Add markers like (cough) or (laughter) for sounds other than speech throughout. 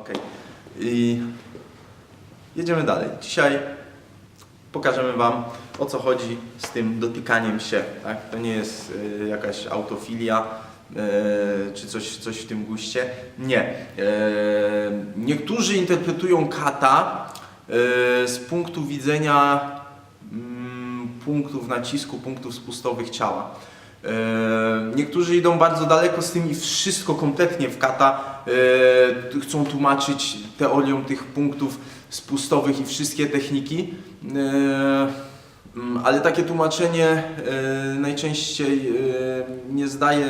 Okej. I jedziemy dalej. Dzisiaj pokażemy Wam o co chodzi z tym dotykaniem się. Tak? To nie jest y, jakaś autofilia y, czy coś, coś w tym guście. Nie. E, niektórzy interpretują kata y, z punktu widzenia mm, punktów nacisku, punktów spustowych ciała. E, Niektórzy idą bardzo daleko z tym i wszystko kompletnie w kata e, chcą tłumaczyć teorią tych punktów spustowych i wszystkie techniki. E, mm, Ale takie tłumaczenie e, najczęściej nie zdaje,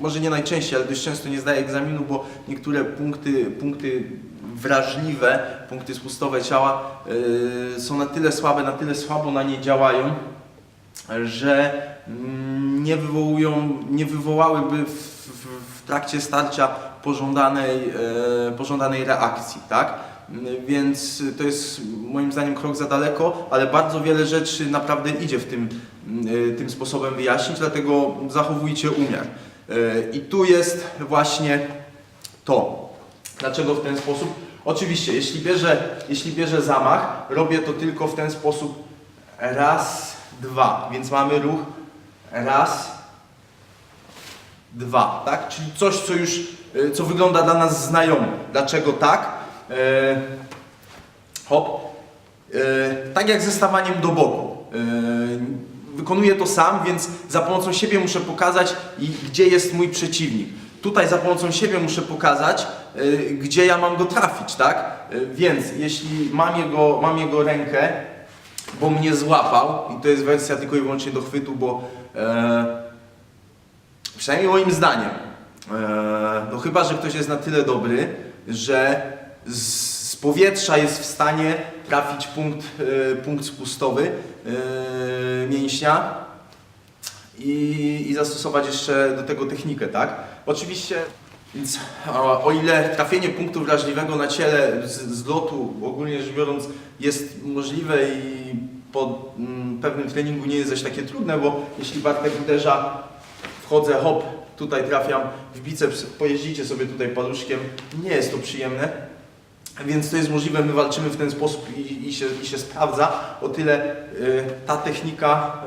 może nie najczęściej, ale dość często nie zdaje egzaminu, bo niektóre punkty, punkty wrażliwe, punkty spustowe ciała są na tyle słabe, na tyle słabo na nie działają, że mm, nie wywołują, nie wywołałyby w, w, w trakcie starcia pożądanej, e, pożądanej reakcji, tak? Więc to jest moim zdaniem krok za daleko, ale bardzo wiele rzeczy naprawdę idzie w tym, e, tym sposobem wyjaśnić, dlatego zachowujcie umiar. E, I tu jest właśnie to. Dlaczego w ten sposób? Oczywiście, jeśli bierze, jeśli bierze zamach, robię to tylko w ten sposób raz, dwa, więc mamy ruch raz, dwa, tak? Czyli coś, co już, y, co wygląda dla nas znajomo. Dlaczego tak? E, hop. E, tak jak ze stawaniem do boku. E, wykonuję to sam, więc za pomocą siebie muszę pokazać, gdzie jest mój przeciwnik. Tutaj za pomocą siebie muszę pokazać, e, gdzie ja mam go trafić, tak? E, więc jeśli mam jego, mam jego rękę, bo mnie złapał, i to jest wersja tylko i wyłącznie do chwytu, bo e, przynajmniej moim zdaniem, e, no chyba, że ktoś jest na tyle dobry, że z, z powietrza jest w stanie trafić punkt, e, punkt spustowy e, mięśnia i, i zastosować jeszcze do tego technikę, tak? Oczywiście, więc o, o ile trafienie punktu wrażliwego na ciele z, z lotu, ogólnie rzecz biorąc, jest możliwe i po mm, pewnym treningu nie jest zaś takie trudne, bo jeśli Bartek uderza, wchodzę, hop, tutaj trafiam w biceps, pojeździcie sobie tutaj paluszkiem, nie jest to przyjemne, więc to jest możliwe, my walczymy w ten sposób i, i, się, i się sprawdza, o tyle y, ta technika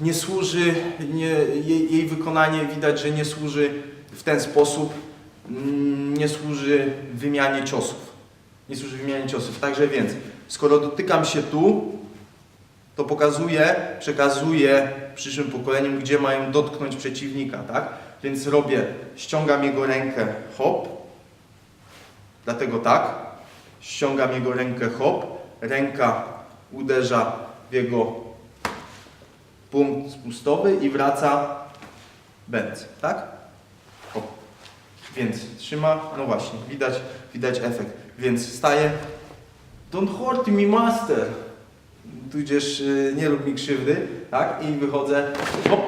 y, nie służy, nie, jej, jej wykonanie widać, że nie służy w ten sposób, mm, nie służy wymianie ciosów. Nie służy wymianie ciosów. Także więc, skoro dotykam się tu, to pokazuję, przekazuję przyszłym pokoleniom, gdzie mają dotknąć przeciwnika, tak? Więc robię, ściągam jego rękę, hop, dlatego tak, ściągam jego rękę, hop, ręka uderza w jego punkt spustowy i wraca bęc, tak? Hop. Więc trzyma, no właśnie, widać, widać efekt. Więc staję, don't hurt me master, tudzież y, nie rób mi krzywdy, tak? I wychodzę, hop,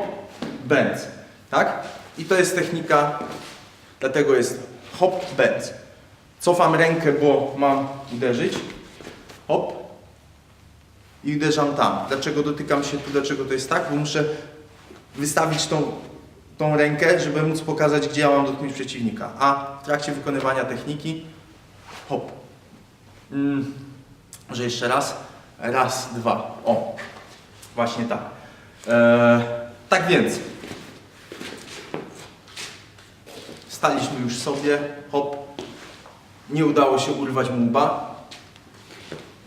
bęc, tak? I to jest technika, dlatego jest hop, bęc. Cofam rękę, bo mam uderzyć, hop, i uderzam tam. Dlaczego dotykam się tu, dlaczego to jest tak? Bo muszę wystawić tą, tą rękę, żeby móc pokazać, gdzie ja mam dotknąć przeciwnika. A w trakcie wykonywania techniki, hop. Mm, może jeszcze raz. Raz, dwa. O, właśnie tak. Eee, tak więc. Staliśmy już sobie, hop. Nie udało się urwać mu łba.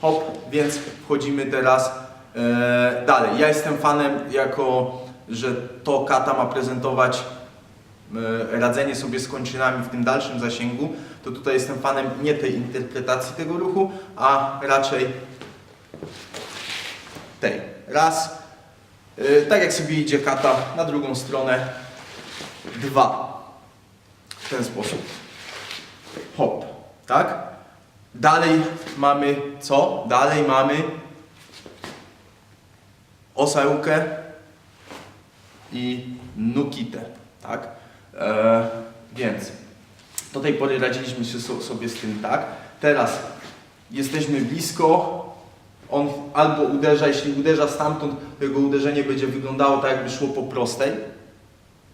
Hop, więc wchodzimy teraz e, dalej. Ja jestem fanem, jako że to kata ma prezentować e, radzenie sobie z kończynami w tym dalszym zasięgu, to tutaj jestem fanem nie tej interpretacji tego ruchu, a raczej tej. Raz, e, tak jak sobie idzie kata, na drugą stronę, dwa. W ten sposób. Hop, tak? Dalej mamy co? Dalej mamy osełkę i nukitę, tak? E, więc do tej pory radziliśmy się so, sobie z tym tak. Teraz jesteśmy blisko, on albo uderza, jeśli uderza stamtąd, to jego uderzenie będzie wyglądało tak, jakby szło po prostej,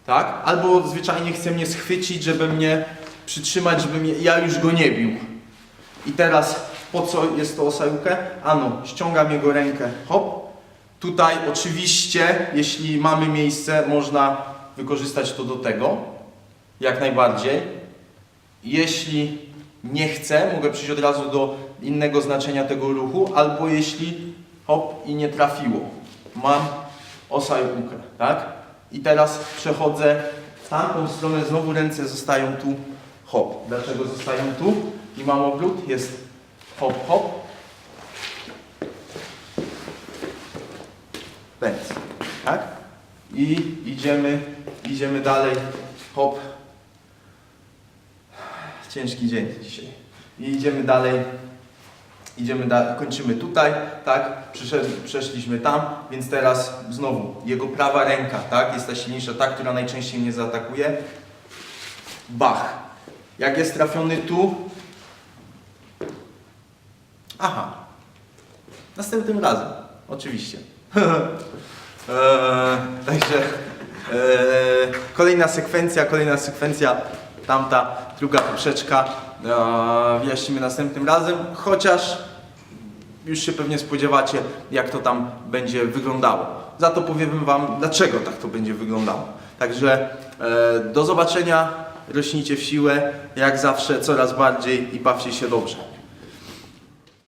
tak? Albo zwyczajnie chce mnie schwycić, żeby mnie przytrzymać, żebym je- ja już go nie bił. I teraz po co jest to osająkę? Ano, ściągam jego rękę, hop. Tutaj oczywiście, jeśli mamy miejsce, można wykorzystać to do tego, jak najbardziej. Jeśli nie chcę, mogę przyjść od razu do innego znaczenia tego ruchu, albo jeśli hop i nie trafiło. Mam osająkę, tak? I teraz przechodzę w tamtą stronę, znowu ręce zostają tu, hop. Dlaczego zostają tu? I mam obrót, jest hop, hop. Ręce, tak? I idziemy, idziemy dalej, hop. Ciężki dzień dzisiaj. I idziemy dalej. Idziemy dalej, kończymy tutaj, tak? Przyszedł, przeszliśmy tam, więc teraz znowu jego prawa ręka, tak? Jest ta silniejsza, ta, która najczęściej mnie zaatakuje. Bach. Jak jest trafiony tu. Aha. Następnym razem, oczywiście. (laughs) Eee, także eee, kolejna sekwencja, kolejna sekwencja, tamta druga poprzeczka. Eee, wyjaśnimy następnym razem, chociaż już się pewnie spodziewacie, jak to tam będzie wyglądało. Za to powiem Wam, dlaczego tak to będzie wyglądało. Także e, do zobaczenia, rośnijcie w siłę, jak zawsze coraz bardziej i bawcie się dobrze.